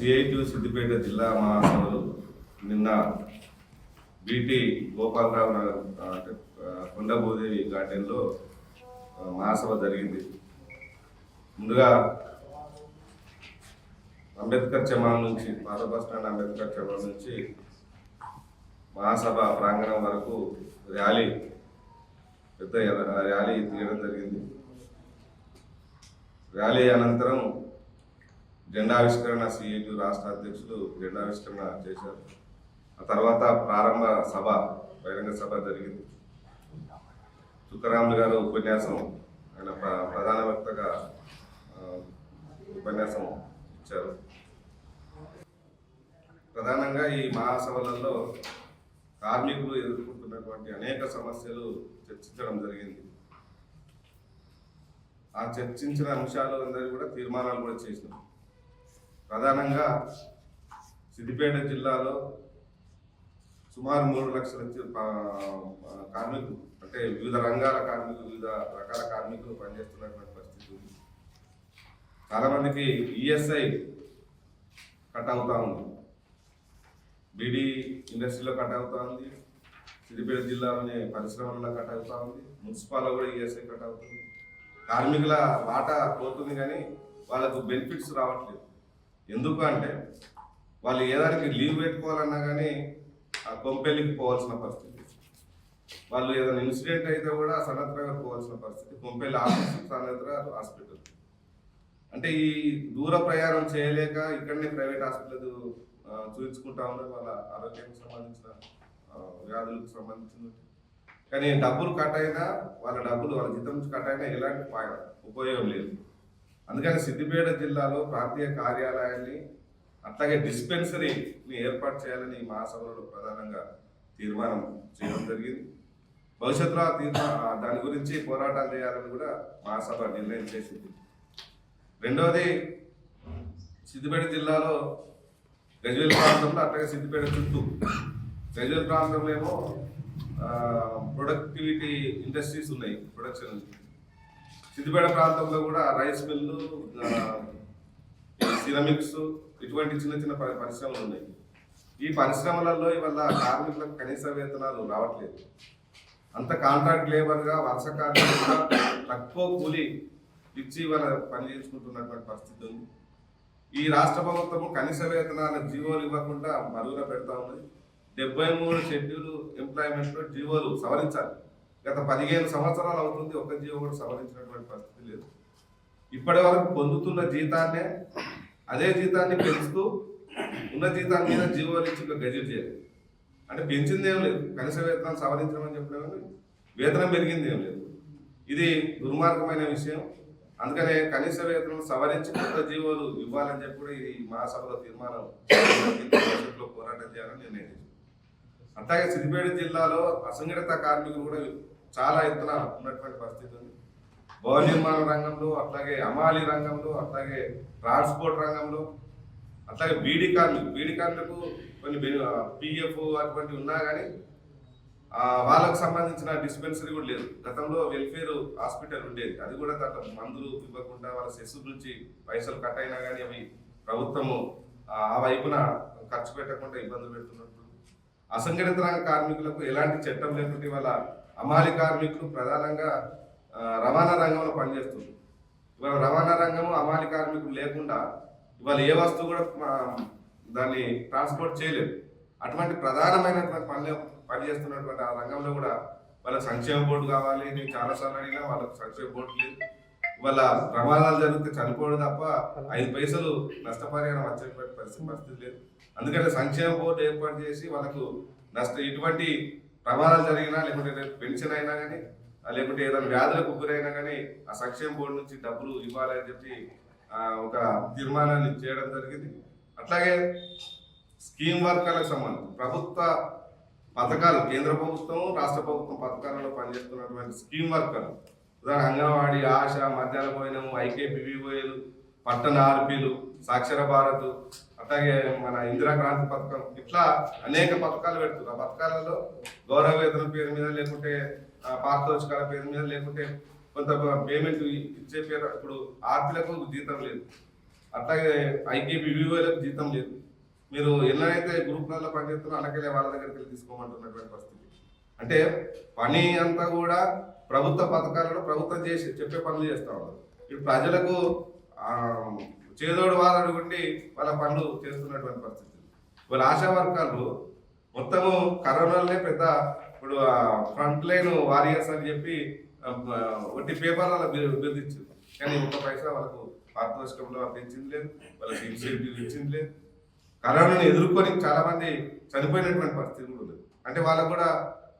CIT Siddipet జిల్లా మహాసభలు నిన్న బీటీ గోపాలరావు నగర్, కొండభూదేవి గార్డెన్లో మహాసభ జరిగింది. ముందుగా అంబేద్కర్ చమాన్ నుంచి పాత బస్ స్టాండ్ అంబేద్కర్ చమాన్ నుంచి మహాసభ ప్రాంగణం వరకు ర్యాలీ పెద్ద ర్యాలీ తీయడం జరిగింది. ర్యాలీ అనంతరం జెండావిష్కరణ సిఐటి రాష్ట్ర అధ్యక్షులు జెండావిష్కరణ చేశారు. ఆ తర్వాత ప్రారంభ సభ బహిరంగ సభ జరిగింది. తుక్కరాములు గారు ఉపన్యాసం ఆయన ప్ర- ప్రధాన వక్తగా ఉపన్యాసం ఇచ్చారు. ప్రధానంగా ఈ మహాసభలలో కార్మికులు ఎదుర్కొంటున్నటువంటి అనేక సమస్యలు చర్చించడం జరిగింది. ఆ చర్చించిన అంశాలు అందరూ కూడా తీర్మానాలు కూడా చేసినాం ప్రధానంగా సిద్దిపేట జిల్లాలో సుమారు మూడు లక్షల కార్మికులు అంటే వివిధ రంగాల కార్మికులు వివిధ రకాల కార్మికులు పనిచేస్తున్నటువంటి పరిస్థితి ఉంది. చాలామందికి ఈఎస్ఐ కట్ అవుతా ఉంది. బీడీ ఇండస్ట్రీలో కట్ అవుతా ఉంది. సిద్దిపేట జిల్లాలోని పరిశ్రమలలో కట్ అవుతా ఉంది. మున్సిపాల్లో కూడా ఈఎస్ఐ కట్ అవుతుంది. కార్మికుల వాటా పోతుంది కానీ వాళ్ళకు బెనిఫిట్స్ రావట్లేదు. ఎందుకు అంటే వాళ్ళు ఏదానికి లీవ్ పెట్టుకోవాలన్నా కానీ ఆ కొంపెల్లికి పోవాల్సిన పరిస్థితి. వాళ్ళు ఏదైనా ఇన్సిడెంట్ అయితే కూడా సన్నత్రగా పోవాల్సిన పరిస్థితి. Kompally office Sanath hospital. అంటే ఈ దూర ప్రయాణం చేయలేక ఇక్కడనే ప్రైవేట్ హాస్పిటల్ చూపించుకుంటా ఉన్నారు వాళ్ళ ఆరోగ్యానికి సంబంధించిన వ్యాధులకు సంబంధించిన కానీ డబ్బులు కట్ అయినా వాళ్ళ డబ్బులు వాళ్ళ జీతం నుంచి కట్ అయినా ఎలాంటి ఉపయోగం లేదు. అందుకని సిద్దిపేట జిల్లాలో ప్రాంతీయ కార్యాలయాన్ని అట్లాగే డిస్పెన్సరీని ఏర్పాటు చేయాలని ఈ మహాసభలో ప్రధానంగా తీర్మానం చేయడం జరిగింది. భవిష్యత్తులో ఆ దాని గురించి పోరాటాలు చేయాలని కూడా మహాసభ నిర్ణయం చేసింది. రెండవది సిద్దిపేట జిల్లాలో గజ్వేల్ ప్రాంతంలో అట్లాగే సిద్దిపేట చుట్టూ గజ్వేల్ ప్రాంతంలో ఏమో ప్రొడక్టివిటీ ఇండస్ట్రీస్ ఉన్నాయి ప్రొడక్షన్ సిద్దిపేట ప్రాంతంలో కూడా రైస్ మిల్లు సిరమిక్స్ ఇటువంటి చిన్న చిన్న పరిశ్రమలు ఉన్నాయి. ఈ పరిశ్రమలలో ఇవాళ కార్మికులకు కనీస వేతనాలు రావట్లేదు. అంత కాంట్రాక్ట్ లేబర్గా వలస కార్మికులుగా తక్కువ కూలి ఇచ్చి ఇవాళ పని చేసుకుంటున్నటువంటి పరిస్థితి ఉంది. ఈ రాష్ట్ర ప్రభుత్వం కనీస వేతనాల జీవోలు ఇవ్వకుండా మరుగున పెడతా ఉన్నది డెబ్బై మూడు షెడ్యూల్ ఎంప్లాయ్మెంట్లో జీవోలు సవరించాలి. గత పదిహేను సంవత్సరాలు అవుతుంది ఒక జీవో కూడా సవరించినటువంటి పరిస్థితి లేదు. ఇప్పటి వరకు పొందుతున్న జీతాన్నే అదే జీతాన్ని పెంచుతూ ఉన్న జీతాన్ని మీద జీవోలు ఇచ్చి ఒక గజెట్ చేయాలి. అంటే పెంచింది ఏం లేదు. కనీస వేతనాలు సవరించడం చెప్పడం కానీ వేతనం పెరిగింది ఏం లేదు. ఇది దుర్మార్గమైన విషయం. అందుకనే కనీస వేతనం సవరించి కొత్త జీవోలు ఇవ్వాలని చెప్పి కూడా ఈ మహాసభలో తీర్మానం భవిష్యత్తులో పోరాటం చేయాలని నిర్ణయం అట్లాగే సిద్దిపేట జిల్లాలో అసంఘటిత కార్మికులు కూడా చాలా ఎత్తున ఉన్నటువంటి పరిస్థితి ఉంది. భవన నిర్మాణ రంగంలో అట్లాగే అమాలి రంగంలో అట్లాగే ట్రాన్స్పోర్ట్ రంగంలో అట్లాగే బీడీ కార్మికులు బీడీ కార్మికులకు కొన్ని పిఎఫ్ అటువంటివి ఉన్నా కానీ వాళ్ళకు సంబంధించిన డిస్పెన్సరీ కూడా లేదు. గతంలో వెల్ఫేర్ హాస్పిటల్ ఉండేది. అది కూడా దాంట్లో మందులు ఇవ్వకుండా వాళ్ళ సెస్ నుంచి పైసలు కట్ అయినా కానీ అవి ప్రభుత్వము ఆ వైపున ఖర్చు పెట్టకుండా ఇబ్బంది పెడుతున్నట్టు అసంఘటిత రంగ కార్మికులకు ఎలాంటి చట్టం లేకుండా ఇవాళ అమాలి కార్మికులు ప్రధానంగా రవాణా రంగంలో పనిచేస్తుంది ఇవాళ రవాణా రంగము అమాలి కార్మికులు లేకుండా ఇవాళ ఏ వస్తువు కూడా దాన్ని ట్రాన్స్పోర్ట్ చేయలేదు. అటువంటి ప్రధానమైనటువంటి పనులు పనిచేస్తున్నటువంటి ఆ రంగంలో కూడా వాళ్ళ సంక్షేమ బోర్డు కావాలి నేను చాలాసార్లు అడిగినా వాళ్ళకి సంక్షేమ బోర్డు లేదు. వాళ్ళ ప్రమాదాలు జరిగితే చనిపోవడం తప్ప ఐదు పైసలు నష్టపరిహారం వచ్చేటువంటి పరిస్థితి పరిస్థితి లేదు. అందుకని సంక్షేమ బోర్డు ఏర్పాటు చేసి వాళ్ళకు నష్ట ఇటువంటి ప్రమాదాలు జరిగినా లేకుంటే పెన్షన్ అయినా కానీ లేకుంటే ఏదైనా వ్యాధులకు గురైనా కానీ ఆ సంక్షేమ బోర్డు నుంచి డబ్బులు ఇవ్వాలని చెప్పి ఒక తీర్మానాన్ని చేయడం జరిగింది. అట్లాగే స్కీమ్ వర్గాలకు సంబంధించి ప్రభుత్వ పథకాలు కేంద్ర ప్రభుత్వం రాష్ట్ర ప్రభుత్వం పథకాలలో పనిచేస్తున్నటువంటి స్కీమ్ వర్కర్లు ఉదాహరణ అంగన్వాడీ ఆశ మధ్యాహ్న భోజనం పోయేలు పట్టణ ఆర్పీలు సాక్షర భారత్ అట్లాగే మన ఇందిరా క్రాంతి పథకం ఇట్లా అనేక పథకాలు పెడుతున్నారు. ఆ పథకాలలో గౌరవ వేతన పేరు మీద లేకుంటే ఆ, పారితోషికాల పేరు మీద లేకుంటే కొంత పేమెంట్ ఇచ్చే పేరు ఇప్పుడు ఆర్పీలకు జీతం లేదు. అట్లాగే ఐకేపీ వివోలకు జీతం లేదు. మీరు ఎన్నైతే గ్రూప్లలో పనిచేస్తున్నారో అలాగే వాళ్ళ దగ్గరికి వెళ్ళి తీసుకోమంటున్నటువంటి పరిస్థితి. అంటే పని అంతా కూడా ప్రభుత్వ పథకాలను ప్రభుత్వం చేసి చెప్పే పనులు చేస్తూ ఉన్నారు. ఇప్పుడు ప్రజలకు చేదోడు వాదోడు ఉండి వాళ్ళ పనులు చేస్తున్నటువంటి పరిస్థితి. వాళ్ళ ఆశా వర్గాలు మొత్తము కరోనాలోనే పెద్ద ఇప్పుడు ఫ్రంట్ లైన్ వారియర్స్ అని చెప్పి ఆ, పేపర్ల బెదిరించింది కానీ ఒక్క పైసా వాళ్ళకు పారితోషికంలో అందించింది లేదు వాళ్ళకి ఇన్సెంటివ్ ఇచ్చింది లేదు. కరోనాను ఎదుర్కొని చాలా మంది చనిపోయినటువంటి పరిస్థితి కూడా ఉంది. అంటే వాళ్ళకు కూడా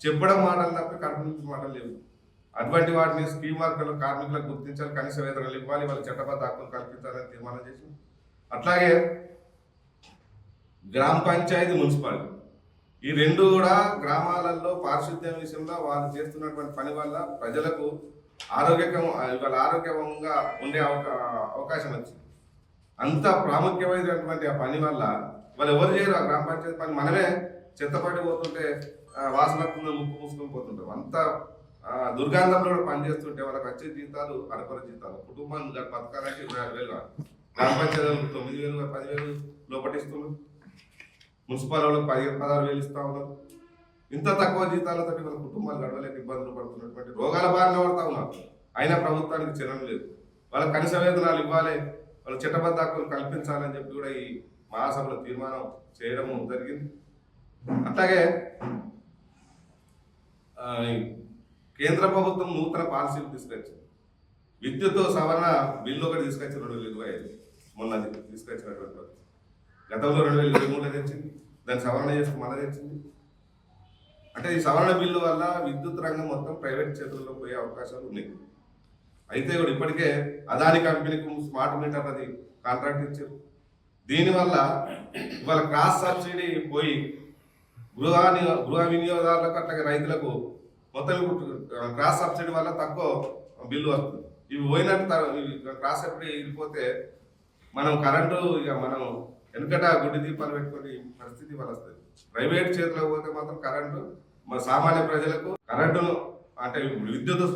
చెప్పడం మాటలు తప్ప కనిపించే మాటలు లేవు. అటువంటి వాటిని స్కీమ్ వర్కర్లు కార్మికులకు గుర్తించాలి కనీస వేతనాలు ఇవ్వాలి వాళ్ళ చట్టబద్ధ హక్కులు కల్పించాలని తీర్మానం చేసి అట్లాగే గ్రామ పంచాయతీ మున్సిపాలిటీ. ఈ రెండు కూడా గ్రామాలలో పారిశుద్ధ్యం విషయంలో వాళ్ళు చేస్తున్నటువంటి పని వల్ల ప్రజలకు ఆరోగ్యకం వాళ్ళ ఆరోగ్యంగా ఉండే అవకా- అవకాశం వచ్చింది. అంత ప్రాముఖ్యమైనటువంటి ఆ పని వల్ల వాళ్ళు ఎవరు చేయరు ఆ గ్రామ పంచాయతీ పని మనమే చెత్తపడి పోతుంటే వాసన ముక్కు మూసుకొని పోతుంటాం. అంత దుర్గంధంలో కూడా పనిచేస్తుంటే వాళ్ళకి వచ్చే జీతాలు అరకొర జీతాలు. కుటుంబం గత బతకాలంటే ఇరవై ఆరు వేలు గ్రామ పంచాయతీ తొమ్మిది వేలు పదివేలు లోపటిస్తున్నారు. మున్సిపాల్ వాళ్ళకి పదిహేను పదహారు వేలు ఇస్తా ఉన్నారు. ఇంత తక్కువ జీతాలతో వాళ్ళ కుటుంబాలు గడవలేక ఇబ్బందులు పడుతున్నటువంటి రోగాల బారిన పడతా ఉన్నారు. అయినా ప్రభుత్వానికి చిరం లేదు. వాళ్ళకి కనీస వేతనాలు ఇవ్వాలి. వాళ్ళ చట్టబద్ధ హక్కులు కల్పించాలని చెప్పి కూడా ఈ మహాసభలో తీర్మానం చేయడం జరిగింది. అట్లాగే కేంద్ర ప్రభుత్వం నూతన పాలసీలు తీసుకొచ్చింది. విద్యుత్ సవరణ బిల్లు ఒకటి తీసుకొచ్చింది రెండు వేల ఇరవై ఐదు. మొన్నది తీసుకొచ్చినటువంటి గతంలో రెండు వేల ఇరవై మూడులో తెచ్చింది. దాన్ని సవరణ చేసుకుని మన తెచ్చింది. అంటే ఈ సవరణ బిల్లు వల్ల విద్యుత్ రంగం మొత్తం ప్రైవేట్ చేతుల్లో పోయే అవకాశాలు ఉన్నాయి. అయితే ఇప్పుడు ఇప్పటికే అదాని కంపెనీకి స్మార్ట్ మీటర్ అది కాంట్రాక్ట్ ఇచ్చారు. దీనివల్ల ఇవాళ క్రాస్ సబ్సిడీ పోయి గృహని గృహ వినియోగదారులకు అట్లాగే రైతులకు మొత్తం ఇప్పుడు క్రాస్ సబ్సిడీ వల్ల తక్కువ బిల్లు వస్తుంది. ఇవి పోయినట్టు ఇవి క్రాస్ సబ్సిడీ వెళ్ళిపోతే మనం కరెంటు ఇక మనం వెనుకట గుడి దీపాలు పెట్టుకుని పరిస్థితి వల్ల వస్తుంది ప్రైవేట్ చేతిలో పోతే మాత్రం కరెంటు మన సామాన్య ప్రజలకు కరెంటును అంటే విద్యుత్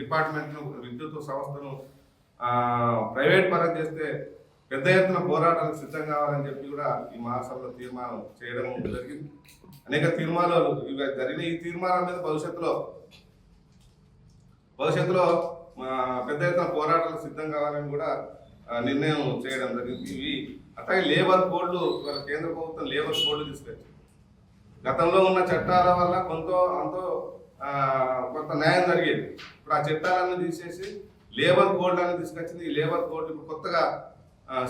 డిపార్ట్మెంట్ను విద్యుత్ సంస్థను ప్రైవేట్ పరం చేస్తే పెద్ద ఎత్తున పోరాటాలకు సిద్ధం కావాలని చెప్పి కూడా ఈ మహాసభలో తీర్మానం చేయడం జరిగింది. అనేక తీర్మానాలు ఇవి జరిగిన ఈ తీర్మానాల మీద భవిష్యత్తులో భవిష్యత్తులో మా పెద్ద ఎత్తున పోరాటాలకు సిద్ధం కావాలని కూడా నిర్ణయం చేయడం జరిగింది. ఇవి అట్లాగే లేబర్ కోడ్లు కేంద్ర ప్రభుత్వం లేబర్ కోడ్లు తీసుకొచ్చింది. గతంలో ఉన్న చట్టాల వల్ల కొంత అంతో కొంత న్యాయం జరిగేది. ఇప్పుడు ఆ చట్టాలను తీసేసి లేబర్ కోడ్ అని తీసుకొచ్చింది. ఈ లేబర్ కోడ్ ఇప్పుడు కొత్తగా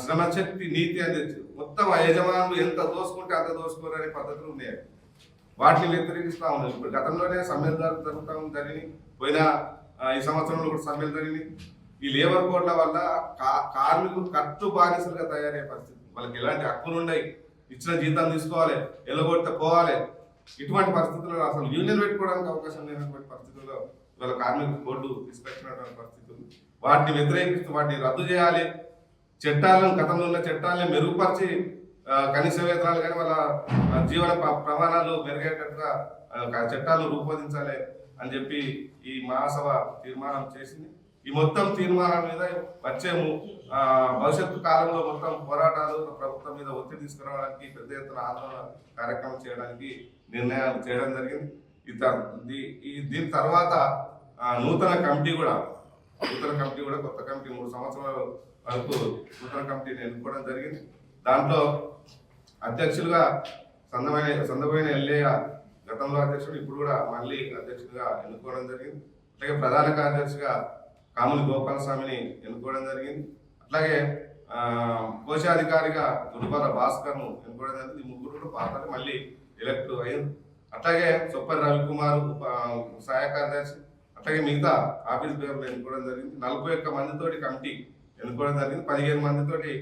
శ్రమశక్తి నీతి అని మొత్తం ఆ యజమానులు ఎంత దోసుకుంటే అంత దోసుకోరు అనే పద్ధతులు ఉన్నాయి. వాటిని వ్యతిరేకిస్తూ ఉన్నారు. ఇప్పుడు గతంలోనే సమ్మెలు జరుగుతూ జరిగి పోయిన ఈ సంవత్సరంలో కూడా సమ్మెలు జరిగినాయి. ఈ లేబర్ కోడ్ల వల్ల కా- కార్మికులు కట్టు బానిసలుగా తయారయ్యే పరిస్థితి. వాళ్ళకి ఎలాంటి హక్కులు ఉన్నాయి? ఇచ్చిన జీతం తీసుకోవాలి ఎల్లగొడితే పోవాలి. ఇటువంటి పరిస్థితుల్లో అసలు యూనియన్ పెట్టుకోవడానికి అవకాశం లేనటువంటి పరిస్థితుల్లో ఇవాళ కార్మిక కోడ్లు తీసుకొచ్చినటువంటి పరిస్థితులు వాటిని వ్యతిరేకిస్తూ వాటిని రద్దు చేయాలి. చట్టాలను గతంలో ఉన్న చట్టాలను మెరుగుపరిచి కనీస వేతనాలు కానీ వాళ్ళ జీవన ప్రమాణాలు మెరుగేటట్టుగా చట్టాలు రూపొందించాలి. అని చెప్పి ఈ మహాసభ తీర్మానం చేసింది. ఈ మొత్తం తీర్మానం మీద వచ్చే భవిష్యత్తు కాలంలో మొత్తం పోరాటాలు ప్రభుత్వం మీద ఒత్తిడి తీసుకురావడానికి పెద్ద ఎత్తున ఆందోళన కార్యక్రమం చేయడానికి నిర్ణయాలు చేయడం జరిగింది. ఈ ఈ దీని తర్వాత నూతన కమిటీ కూడా నూతన కమిటీ కూడా కొత్త కమిటీ మూడు సంవత్సరాల వరకు నూతన కమిటీని ఎన్నుకోవడం జరిగింది. దాంట్లో అధ్యక్షులుగా సందమైన సందమైన ఎల్ఏ గతంలో అధ్యక్షుడు ఇప్పుడు కూడా మళ్ళీ అధ్యక్షుడిగా ఎన్నుకోవడం జరిగింది. అట్లాగే ప్రధాన కార్యదర్శిగా కాముని గోపాలస్వామిని ఎన్నుకోవడం జరిగింది. అట్లాగే కోశాధికారిగా గురుపాల భాస్కర్ను ఎన్నుకోవడం జరిగింది. ఈ ముగ్గురు కూడా పాత్రలు మళ్ళీ ఎలక్ట్ అయ్యారు. అట్లాగే చొప్పరి రవికుమార్ సహాయ కార్యదర్శి అట్లాగే మిగతా ఆఫీస్ పేర్లు ఎన్నుకోవడం జరిగింది. నలభై ఒక్క మందితోటి కమిటీ ఎన్నుకోవడం జరిగింది. పదిహేను మందితోటి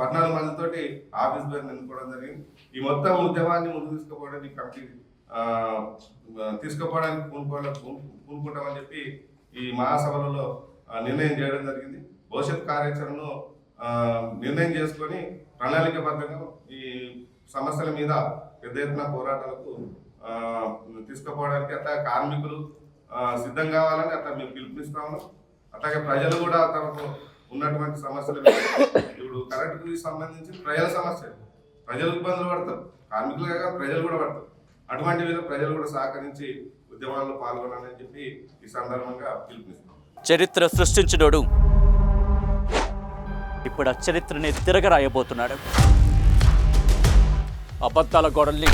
పద్నాలుగు మందితోటి ఆఫీస్ పేర్లు ఎన్నుకోవడం జరిగింది. ఈ మొత్తం ఉద్యమాన్ని ముందు తీసుకుపోవడానికి కమిటీ తీసుకుపోవడానికి పూనుకోవడం పూనుకుంటామని చెప్పి ఈ మహాసభలలో నిర్ణయం చేయడం జరిగింది. భవిష్యత్ కార్యాచరణను నిర్ణయం చేసుకొని ప్రణాళికబద్ధంగా ఈ సమస్యల మీద పెద్ద ఎత్తున పోరాటాలకు తీసుకుపోవడానికి అట్లా కార్మికులు సిద్ధం కావాలని అట్లా మేము పిలుపునిస్తా అట్లాగే ప్రజలు కూడా తమకు ఉన్నటువంటి సమస్యలు ఇప్పుడు కరెంటుకి సంబంధించి ప్రజల సమస్య ప్రజలు ఇబ్బందులు పడతారు. కార్మికులుగా ప్రజలు కూడా పడతారు. అటువంటి విధంగా ప్రజలు కూడా సహకరించి ఉద్యమాల్లో పాల్గొనాలని చెప్పి ఈ సందర్భంగా పిలుపునిస్తున్నాం. చరిత్ర సృష్టించినోడు ఇప్పుడు ఆ చరిత్రని తిరగరాయబోతున్నాడు. అబద్ధాల గోడల్ని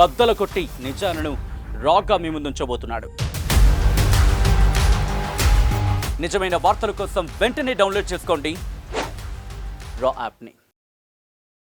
బద్దలు కొట్టి నిజాలను రాగా మీ ముందుంచబోతున్నాడు. నిజమైన వార్తల కోసం వెంటనే డౌన్లోడ్ చేసుకోండి. రా యాప్ని.